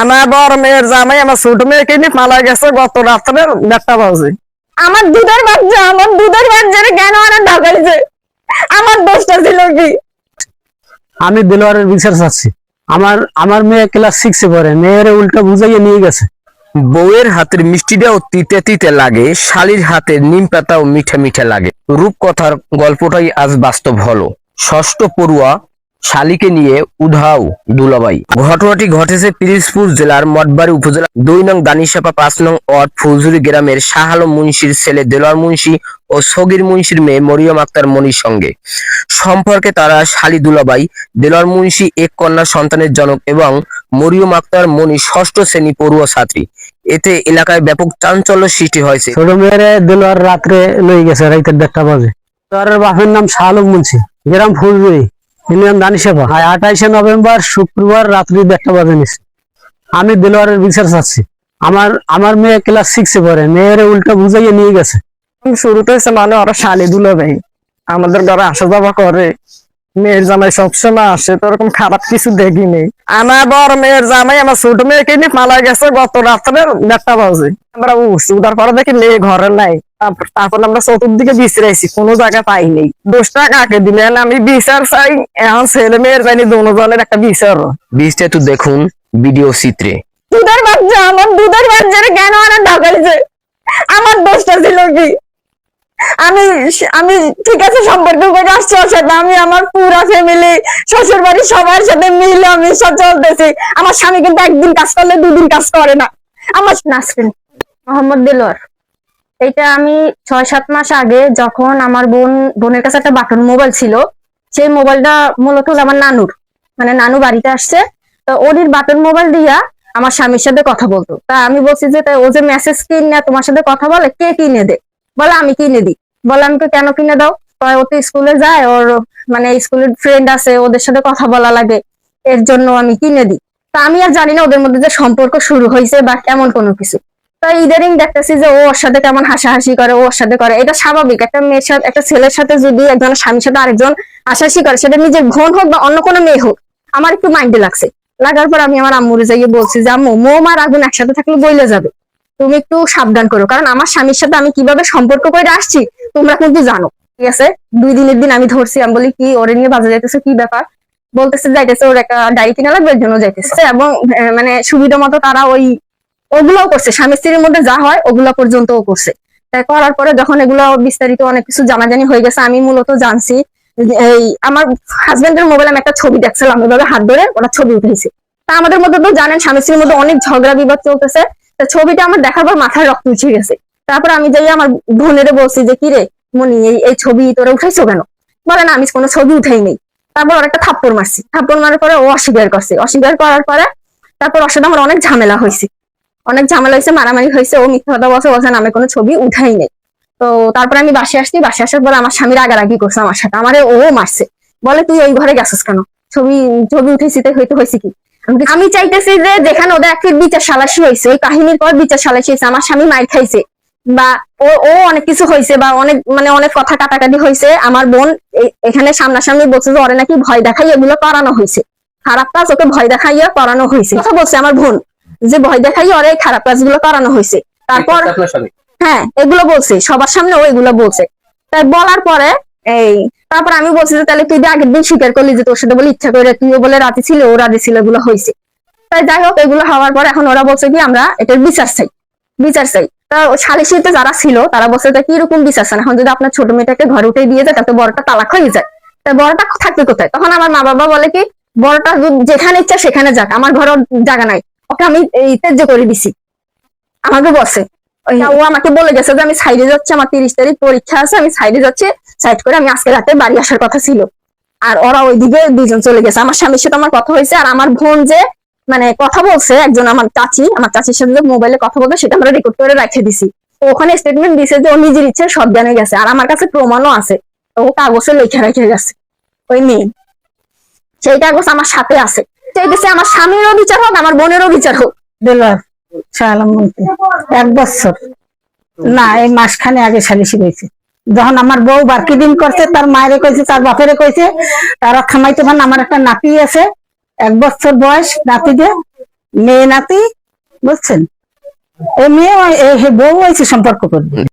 আমার বড় মেয়ের জামাই আমার ছোট মেয়েকে নিয়ে পালা গেছে গত রাত্রে দেড়টা বাজে। আমার দুধের বাচ্চা আমার দুধের বাচ্চারে কেন আনা ঢাকাইছে আমার দোষটা ছিল কি? আমি দেলোয়ারের বিচার চাচ্ছি। আমার আমার মেয়ে ক্লাস সিক্সে পড়ে মেয়ের উল্টা বুঝাইয়ে নিয়ে গেছে। বউয়ের হাতের মিষ্টিটাও তিতে তিতে লাগে শালির হাতের নিম পাতাও মিঠে মিঠে লাগে। রূপকথার গল্পটাই আজ বাস্তব হলো। ষষ্ঠ পড়ুয়া শালিকে নিয়ে উধাও দুলাবাই ঘটনাটি ঘটেছে পিরিজপুর জেলার মঠবাড়ি উপজেলা দুই নং দানিসাপা পাঁচ নং ওয়ার্ড ফুলঝুরি গ্রামের শাহ আলম মুন্সির ছেলে দেলোয়ার মুন্সি ও সগির মুন্সির মেয়ে মরিয়ম আক্তার মনির সঙ্গে। সম্পর্কে তারা শালি দুলাবাই দেলোয়ার মুন্সি এক কন্যা সন্তানের জনক এবং মরিয়ম আক্তার মনি ষষ্ঠ শ্রেণি পড়ুয়া ছাত্রী। এতে এলাকায় ব্যাপক চাঞ্চল্য সৃষ্টি হয়েছে। ছোট মেয়েরে দেলোয়ার রাত্রে লই গেছে রাইতের দেড়টা বাজে। তার বাপের নাম শাহলম মুন্সি, গ্রাম ফুলবুড়ি ইউনিয়ন দানিসভা হ্যাঁ আঠাইশে নভেম্বর শুক্রবার রাত্রি দেড়টা বাজে নিস আমি দেলোয়ারের বিচার চাচ্ছি। আমার আমার মেয়ে ক্লাস সিক্সে পড়ে। মেয়ের উল্টা বুঝাইয়ে নিয়ে গেছে। শুরুতে হচ্ছে মানে ওরা শালি দুলো ভাই আমাদের ঘরে আসা যাওয়া করে। মেয়ের জামাই সবসময় আসে তো ওরকম খারাপ কিছু দেখিনি। আমার বড় মেয়ের জামাই আমার ছোট মেয়েকে নিয়ে পালা গেছে গত রাত্রে দেড়টা বাজে। আমরা উঠছি উঠার পরে দেখি মেয়ে ঘরে নাই। তারপর আমরা চতুর্দিকে বিশ্রাইছি কোনো জায়গা পাইনি। দোষটা কাকে দিলেন আমি বিচার চাই। এখন ছেলে মেয়ের জানি দুজনের একটা বিচার। বিস্তারিত দেখুন ভিডিও চিত্রে। দুধের বাচ্চা আমার দুধের বাচ্চারে কেন আনা ঢাকাইছে? আমার দোষটা ছিল কি? আমি আমি ঠিক আছে, সম্পর্ক করে আসছি ওর সাথে। আমি আমার পুরো ফ্যামিলি শ্বশুর বাড়ির সবার সাথে মিলে আমি সব চলতেছি। আমার স্বামী কিন্তু একদিন কাজ করলে দুদিন কাজ করে না। আমার নাসরিন মোহাম্মদ দিলওয়ার এটা আমি ছয় সাত মাস আগে যখন আমার বোন বোনের কাছে একটা বাটন মোবাইল ছিল, সেই মোবাইলটা মূলত আমার নানুর। মানে নানু বাড়িতে আসছে। তো ওরির বাটন মোবাইল দিয়া আমার স্বামীর সাথে কথা বলতো। তা আমি বলছি যে ও যে মেসেজ কিনে তোমার সাথে কথা বলে, কে কিনে দে? বলে, আমি কিনে দিই। বলে আমি তো কেন কিনে দাও? ও তো স্কুলে যায়, ওর মানে স্কুলের ফ্রেন্ড আছে, ওদের সাথে কথা বলা লাগে, এর জন্য আমি কিনে দিই। তা আমি আর জানি না ওদের মধ্যে যে সম্পর্ক শুরু হয়েছে বা কেমন কোনো কিছু। তাই ইদারিং দেখতেছি যে ওর সাথে কেমন হাসাহাসি করে ওর সাথে করে। এটা স্বাভাবিক। একটা মেয়ের সাথে, একটা ছেলের সাথে যদি একজন স্বামীর সাথে আরেকজন হাসাহাসি করে, সেটা নিজের বোন হোক বা অন্য কোনো মেয়ে হোক, আমার একটু মাইন্ডে লাগছে। লাগার পর আমি আমার আম্মুরে যাইয়ে বলছি যে, আম্মু মোম আর আগুন একসাথে থাকলে বইলে যাবে। তুমি একটু সাবধান করো। কারণ আমার স্বামীর সাথে আমি কীভাবে সম্পর্ক করে আসছি, তোমরা কিন্তু জানো। ঠিক আছে? দুই দিনের দিন আমি ধরছি, আমি বলি, কি, ওরে নিয়ে বাজার যাইতেছে, কি ব্যাপার? বলতেছে, যাইতেছে, ওর একটা ডায়েরি কিনা লাগবে জন্য যাইতেছে। এবং মানে সুবিধা মতো তারা ওই, ওগুলোও করছে। স্বামী স্ত্রীর মধ্যে যা হয়, ওগুলো পর্যন্তও করছে। তাই করার পরে যখন এগুলো বিস্তারিত অনেক কিছু জানাজানি হয়ে গেছে, আমি মূলত জানছি এই, আমার হাজবেন্ডের মোবাইলে আমি একটা ছবি দেখছিলাম এভাবে হাত ধরে ওরা ছবি উঠেছে তা আমাদের মধ্যে তো জানেন, স্বামী স্ত্রীর মধ্যে অনেক ঝগড়া বিবাদ চলতেছে। তা ছবিটা আমার দেখার পর মাথায় রক্ত উঠে গেছে। তারপর আমি যাই আমার বোনের বলছি যে কি রে মনি এই এই ছবি তোরা উঠাইছো কেন? বলে না আমি কোনো ছবি উঠাই নেই। তারপর ওর একটা থাপ্পড় মারছি। থাপ্পড় মারার পরে ও অস্বীকার করছে। অস্বীকার করার পরে তারপর ওর আমার অনেক ঝামেলা হয়েছে। অনেক ঝামেলা হয়েছে মারামারি হয়েছে। ও মিথ্যা কথা বলছে বলছে না, আমি কোনো ছবি উঠাই নেই। তো তারপরে আমি বাসে আসছি। বাসে আসার পরে আমার স্বামীর আগারাগি করছে আমার সাথে। আমারে ও মারছে। বলে তুই ওই ঘরে গেছিস কেন? ছবি ছবি উঠেছি তাই হয়তো হয়েছে কি? আমি চাইতেছি যে যেখানে ওদের একটা বিচার সালাসি হয়েছে ওই কাহিনীর পর বিচার সালাসি হয়েছে আমার স্বামী মাইর খাইছে। বা ও ও অনেক কিছু হয়েছে বা অনেক মানে অনেক কথা কাটাকাটি হয়েছে আমার বোন এখানে সামনাসামনি বলছে যে ওরে নাকি ভয় দেখাই এগুলো করানো হয়েছে খারাপ কাজ ওকে ভয় দেখাইয়া করানো হয়েছে কথা বলছে আমার বোন যে ভয় দেখাই ওরে এই খারাপ কাজগুলো করানো হয়েছে তারপর হ্যাঁ এগুলো বলছে সবার সামনে ও এগুলো বলছে। তাই বলার পরে এই, তারপর আমি বলছি যে, তাহলে তুই আগের দিন স্বীকার করলি যে তোর সাথে বলে ইচ্ছা করে তুইও বলে রাতে ছিল, ও রাতে ছিল, এগুলো হয়েছে। তাই যাই হোক, এগুলো হওয়ার পর এখন ওরা বলছে কি, আমরা এটার বিচার চাই বিচার চাই। তা সালিশিতে যারা ছিল, তারা বলছে যে কীরকম বিচার চান? এখন যদি আপনার ছোট মেয়েটাকে ঘরে উঠে দিয়ে যায়, তাতে বড়টা তালাক হয়ে যায়। তাই বড়টা থাকবে কোথায়? তখন আমার মা বাবা বলে কি বড়টা যেখানে ইচ্ছা সেখানে যাক, আমার ঘরে জায়গা নাই, ওকে আমি ত্যায্য করে দিছি। আমাকে বসে ও আমাকে বলে গেছে যে আমি সাইডে যাচ্ছি আমার তিরিশ তারিখ পরীক্ষা আছে আমি সাইডে যাচ্ছি সাইড করে আমি আজকে রাতে বাড়ি আসার কথা ছিল। আর ওরা ওইদিকে দুজন চলে গেছে। আমার স্বামীর সাথে আমার কথা হয়েছে আর আমার বোন যে মানে কথা বলছে একজন আমার চাচি আমার চাচির সাথে মোবাইলে কথা বলতে সেটা আমরা রেকর্ড করে রেখে দিছি। ওখানে স্টেটমেন্ট দিছে যে ও নিজের ইচ্ছে সব জানে গেছে আর আমার কাছে প্রমাণও আছে। ও কাগজে লেখা রেখে গেছে ওই মেয়ে। সেই কাগজ আমার সাথে আছে। চাইতেছে আমার স্বামীরও বিচার হোক আমার বোনেরও বিচার হোক দিলার এক বছর। না, এই মাসখানে আগে সালিশি হয়েছে। যখন আমার বউ দিন করছে, তার মায়েরে কইছে, তার বাপেরে কইছে, তারা থামাইতে পারেন আমার একটা নাতি আছে, এক বছর বয়স, নাতিদের, মেয়ে নাতি, বুঝছেন? এই মেয়ে বউ হয়েছে সম্পর্ক করবে।